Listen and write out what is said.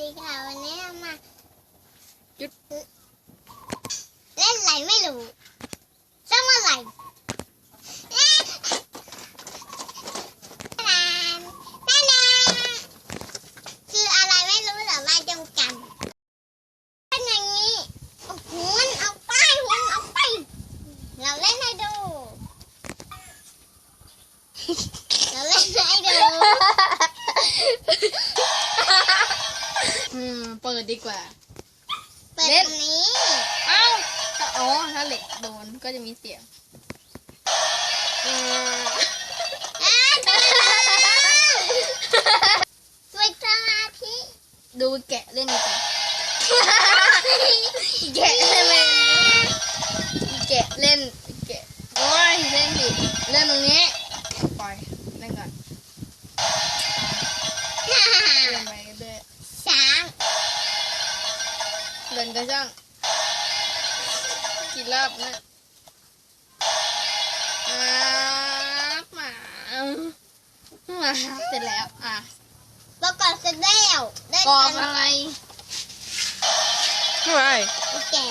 ดีค่ะวันนี้เรามาจุดเล่นอะไรไม่รู้ต้องอะไรเอ๊ะนานนานนานคืออะไรไม่รู้แต่มาจงกันเป็นอย่า เปิดดีกว่า เปิดเล่ตนรงนี้ เอ้าถ้าอ๋อถ้าเหล็กโดนก็จะมีเสียงอ่าอ่าดูฝึกสมาธิดูแกะเล่นดีกว่าแกะเล่นเลยแกะเล่นแกะโอ้ยเล่นดิเล่นตรงนี้ เล่นก็ช่างกี่รอบนะอ่าหมาหมาเสร็จแล้ว อะประกอบเสร็จแล้วได้กรอบกันอะไรไม่แก่